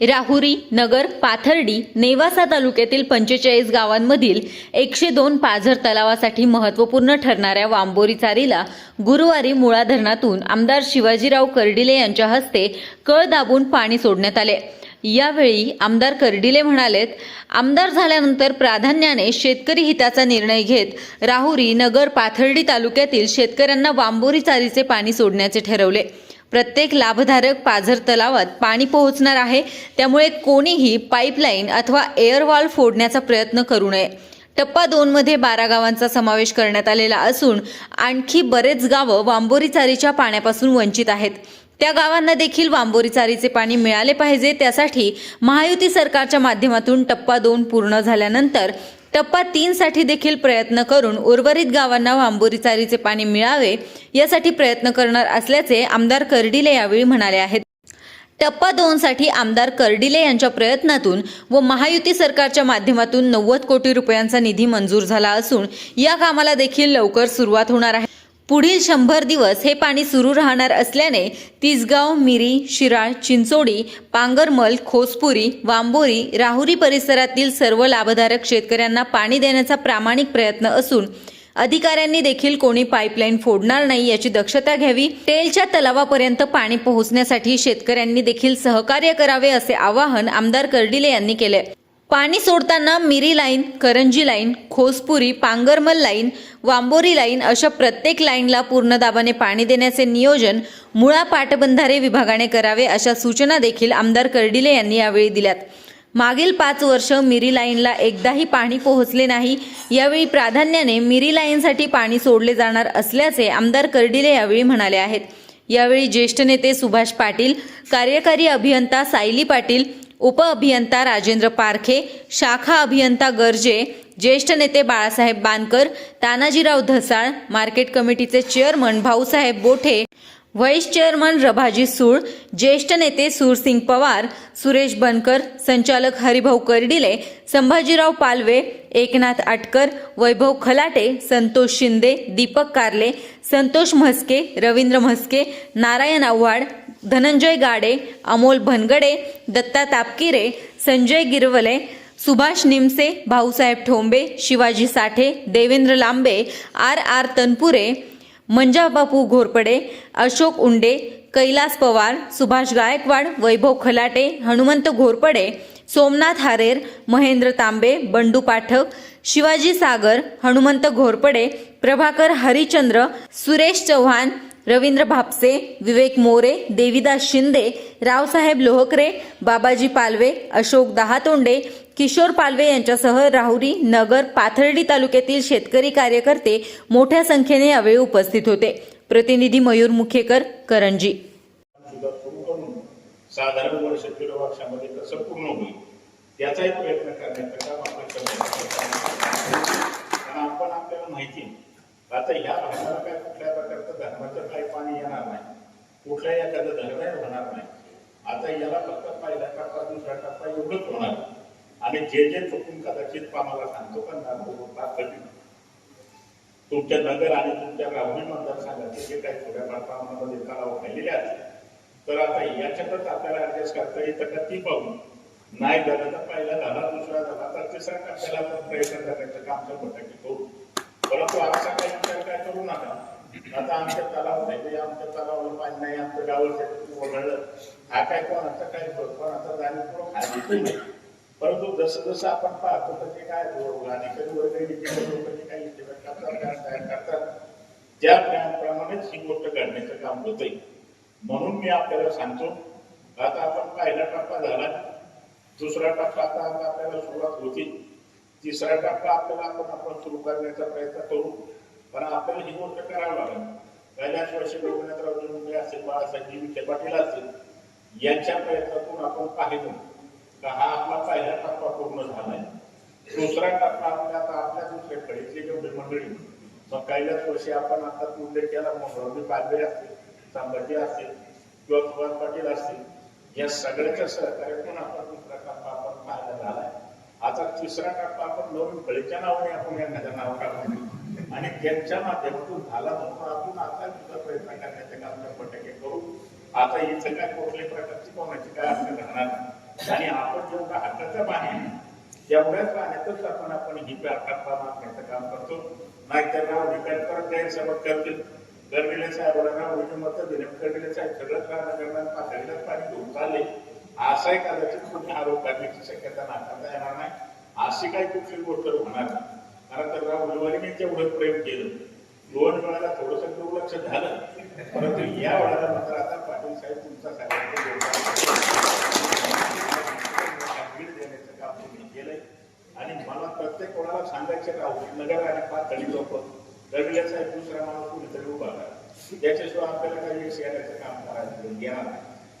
राहुरी नगर पाथर्डी नेवासा तालुक्यातील पंचेचाळीस गावांमधील एकशे दोन पाझर तलावासाठी महत्त्वपूर्ण ठरणाऱ्या वांबोरी चारीला गुरुवारी मुळा धरणातून आमदार शिवाजीराव कर्डिले यांच्या हस्ते कळ दाबून पाणी सोडण्यात आले. यावेळी आमदार कर्डिले म्हणालेत आमदार झाल्यानंतर प्राधान्याने शेतकरी हिताचा निर्णय घेत राहुरी नगर पाथर्डी तालुक्यातील शेतकऱ्यांना वांबोरी चारीचे पाणी सोडण्याचे ठरवले. प्रत्येक लाभधारक पाझर तलावात पाणी पोहोचणार आहे. त्यामुळे कोणीही पाईपलाईन अथवा एअरवॉल फोडण्याचा प्रयत्न करू नये. टप्पा दोनमध्ये बारा गावांचा समावेश करण्यात आलेला असून आणखी बरेच गावं वांबोरी चारीच्या पाण्यापासून वंचित आहेत. त्या गावांना देखील वांबोरी चारीचे पाणी मिळाले पाहिजे. त्यासाठी महायुती सरकारच्या माध्यमातून टप्पा दोन पूर्ण झाल्यानंतर टप्पा तीन साठी देखील प्रयत्न करून उर्वरित गावांना वांबोरी चारीचे पाणी मिळावे यासाठी प्रयत्न करणार असल्याचे आमदार कर्डिले यावेळी म्हणाले आहेत. टप्पा दोन साठी आमदार कर्डिले यांच्या प्रयत्नातून व महायुती सरकारच्या माध्यमातून नव्वद कोटी रुपयांचा निधी मंजूर झाला असून या कामाला देखील लवकर सुरुवात होणार आहे. पुढील शंभर दिवस हे पाणी सुरू राहणार असल्याने तिसगाव मिरी शिराळ चिंचोडी पांगरमल खोसपुरी वांबोरी राहुरी परिसरातील सर्व लाभधारक शेतकऱ्यांना पाणी देण्याचा प्रामाणिक प्रयत्न असून अधिकाऱ्यांनी देखील कोणी पाईपलाईन फोडणार नाही याची दक्षता घ्यावी टेलच्या तलावापर्यंत पाणी पोहोचण्यासाठी शेतकऱ्यांनी देखील सहकार्य करावे असे आवाहन आमदार कर्डिले यांनी केले. पाणी सोडताना Miri line Karanji line Khospuri Pangarmal line Wambori line अशा प्रत्येक लाईनला पूर्ण दाबाने पाणी देण्याचे नियोजन मुळा पाटबंधारे विभागाने करावे अशा सूचना देखील आमदार कर्डिले यांनी यावेळी दिल्यात. मागील पाच वर्ष मिरी लाईनला एकदाही पाणी पोहोचले नाही. यावेळी प्राधान्याने मिरी लाईनसाठी पाणी सोडले जाणार असल्याचे आमदार कर्डिले यावेळी म्हणाले आहेत. यावेळी ज्येष्ठ नेते सुभाष पाटील कार्यकारी अभियंता सायली पाटील उपअभियंता राजेंद्र पारखे शाखा अभियंता गर्जे ज्येष्ठ नेते बाळासाहेब बानकर तानाजीराव धसाळ मार्केट कमिटीचे chairman Bhausaheb Bothe vice chairman Rabhaji Sul ज्येष्ठ नेते सूरसिंग पवार सुरेश बनकर संचालक हरिभाऊ कर्डिले संभाजीराव पालवे एकनाथ आटकर वैभव खलाटे संतोष शिंदे दीपक कारले संतोष म्हस्के रवींद्र म्हस्के नारायण आव्हाड धनंजय गाडे अमोल भनगडे दत्ता तापकिरे संजय गिरवले सुभाष निमसे भाऊसाहेब ठोंबे शिवाजी साठे देवेंद्र लांबे आर आर तनपुरे मंजाबापू घोरपडे अशोक उंडे कैलास पवार सुभाष गायकवाड वैभव खलाटे हनुमंत घोरपडे सोमनाथ हारेर महेंद्र तांबे बंडू पाठक शिवाजी सागर हनुमंत घोरपडे प्रभाकर हरिचंद्र सुरेश चव्हाण रवींद्र भापसे विवेक मोरे देविदास शिंदे रावसाहेब लोहकरे बाबाजी पालवे अशोक दहातोंडे किशोर पालवे यांच्यासह राहुरी नगर पाथर्डी तालुक्यातील शेतकरी कार्यकर्ते मोठ्या संख्येने यावेळी उपस्थित होते. प्रतिनिधी मयूर मुखेकर करंजी. साधारण वर्ष दीड वर्षामध्ये कसं पूर्ण होईल याचाही प्रयत्न करण्याचं काम आपण करतो कारण आपण आपल्याला माहिती आहे, आता ह्या भागाला काय कुठल्या प्रकारचं धर्माचं काही पाणी येणार नाही. कुठल्याही एखादं धर्मही होणार नाही. आता याला फक्त पहिला टप्पा दुसरा टप्पा एवढंच होणार. आणि जे जे चुकून कदाचित आम्हाला सांगतो पण ना तुमच्या नगर आणि तुमच्या राहुरी मतदारसंघाचे जे काही थोड्याफार प्रमाणामध्ये तलाव राहिलेले आहेत तर आता याच्यातच आपल्याला ऍडजस्ट करता येतं का ती पाहून. नाही झालं तर पहिला झाला दुसरा झाला तर तिसरा टप्प्याला आपण प्रयत्न करण्याचं काम शंभर टक्के करू परंतु असा काही विचार काय करू नका आता आमच्या तलाव नाही आमच्या तलावाला पाणी नाही आमच्या गावाचं ओढळलं. हा काय कोणाचा काय कोणाचा जाणीवपूर्वक खाली नाही. परंतु जसं जसं आपण पाहतो तर ते काय अधिकारी वगैरे लोक काही करतात काय तयार करतात. त्याप्रमाणेच ही गोष्ट घडण्याचं काम होतंय. म्हणून मी आपल्याला सांगतो आता आपण पहिला टप्पा झाला दुसरा टप्पा आता आता आपल्याला सुरुवात होती. तिसरा टप्पा आपल्याला आपण आपण सुरू करण्याचा प्रयत्न करू. पण आपल्याला ही गोष्ट करावी लागेल कैलास वर्षी गोपीनाथराव मुंबई असेल बाळासाहेब विखे पाटील असतील यांच्या प्रयत्नातून आपण पाहिलं का हा आपला पहिला टप्पा पूर्ण झालाय दुसरा टप्पा आपल्या आता आपल्या दुसऱ्याकडे जेवढी मंडळी मग कैलास वर्षी आपण आता उल्लेख केला मग पालवे असतील संभाजी असतील किंवा सुभाष पाटील असतील या सगळ्याच्या सहकार्यातून आपण दुसरा टप्पा आपण पाहायला झालाय आता तिसरा टप्पा आपण नवीन कळीच्या नावाने आपण यांना नाव काढतो आणि त्यांच्या माध्यमातून झाला म्हणून आपण आता सुद्धा प्रयत्न करण्याचे काम शंभर टक्के करू. आता इथं काय कुठल्या प्रकारची कोणाची काय अडचण राहणार नाही. आणि आपण जेवढा हाताचं पाणी आहे, तेवढ्याच पाण्यातच आपण आपण ही अर्थात मागण्याचं काम करतो. नाहीतर राव विकास परत गैरसमज करतील. गरबिले साहेबांना राव विजय मत दिले. गरबिले साहेब सगळंच राहणार पातळीलाच पाणी घेऊन चालले. असाही कदाचित कुठे आरोप करण्याची शक्यता नाकारता येणार नाही. अशी काही कुठली गोष्ट होणार नाही. कारण तर राव उलवारीने तेवढं प्रेम केलं. दोन वेळाला थोडस दुर्लक्ष झालं. परंतु या वेळाला मात्र आता पाटील साहेब तुमचा देण्याचं काम तुम्ही केलंय. आणि मला प्रत्येक कोणाला सांगायचं का? नगर आणि पातळी लोक. रविला साहेब दुसरा माणूस कुणीतरी उभा करा त्याच्याशिवाय आपल्याला काही यश येण्याचं काम करायचं घेणार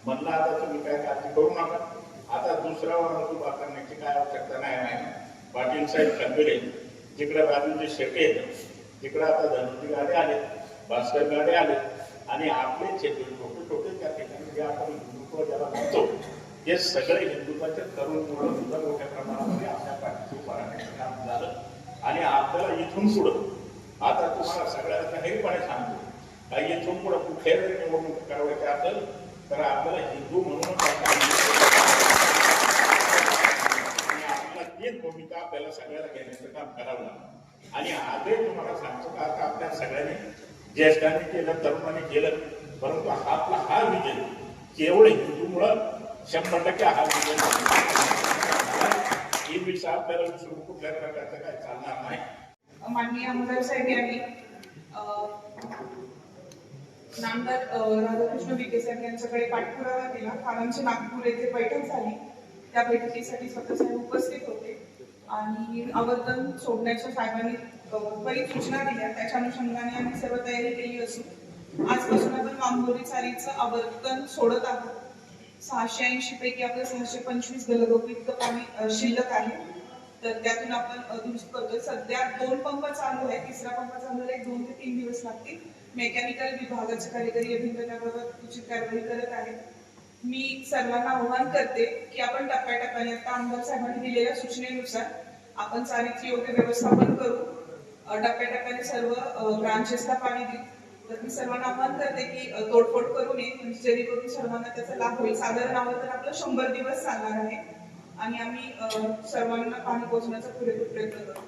म्हणलं आता तुम्ही काय काळजी करू नका. आता दुसरा माणूस उभा करण्याची काय आवश्यकता नाही पाटील साहेब खंबीरे जिकडे राजूचे शेटे आहेत तिकडे आता धनुजी गाडे आले भास्कर गाडे आले आणि आपले शेते छोटे छोटे त्या ठिकाणी जे आपण हिंदुत्व ज्याला म्हणतो हे सगळे हिंदुत्वाचे तरुण मुलं सुद्धा मोठ्या प्रमाणामध्ये आपल्या पाठीशी उभा राहण्याचं काम झालं. आणि आपल्याला इथून पुढं आता तुम्हाला सगळ्यांना जाहीरपणे सांगतो काही इथून पुढं कुठे निवडणूक करायची असेल तर आपल्याला हिंदू म्हणून आपल्याला भूमिका आपल्याला सगळ्याला घेण्याचं काम करावं लागलं आणि आजही तुम्हाला सांगतो का आता आपल्या सगळ्यांनी ज्येष्ठांनी केलं तरुणांनी केलं परंतु आपला हा विजय. केवळ हिंदूमुळं शंभर टक्के हा विजय ही विषय आपल्याला दुसरं कुठल्या प्रकारचं काय चालणार नाही. माननीय आमदार साहेब यांनी नामदार राधाकृष्ण विखे साहेब यांच्याकडे पाठपुरावा दिला. कारण आमची नागपूर येथे बैठक झाली. त्या बैठकीसाठी स्वतः उपस्थित होते. आणि आवर्तन सोडण्याच्या साहेबांनी बरीच सूचना दिल्या. त्याच्या अनुषंगाने आम्ही सर्व तयारी केली असून आजपासून आपण वांगोरी चालीचं आवर्तन सोडत आहोत. सहाशे ऐंशी पैकी आपलं सहाशे पंचवीस गलगोपी इतकं पाणी शिल्लक आहे. तर त्यातून आपण दुरुस्त करतोय. सध्या दोन पंप चालू आहे तिसरा पंप चालू आहे दोन ते तीन दिवस लागतील. मेकॅनिकल विभागाचे कार्यकारी अभियंता उचित कारवाई करत आहेत. मी सर्वांना आव्हान करते की आपण टप्प्याटप्प्याने आता आमदार साहेबांनी दिलेल्या सूचनेनुसार आपण चालीची योग्य व्यवस्थापन करू. टप्प्याटप्प्याने सर्व ब्रांचेसला पाणी देऊ. तर मी सर्वांना आव्हान करते की तोडफोड करू नये म्हणजे जेणेकरून सर्वांना त्याचा लाभ होईल. साधारण तर आपलं शंभर दिवस चालणार आहे. आणि आम्ही सर्वांना पाणी पोहोचण्याचा पुरेपूर प्रयत्न करू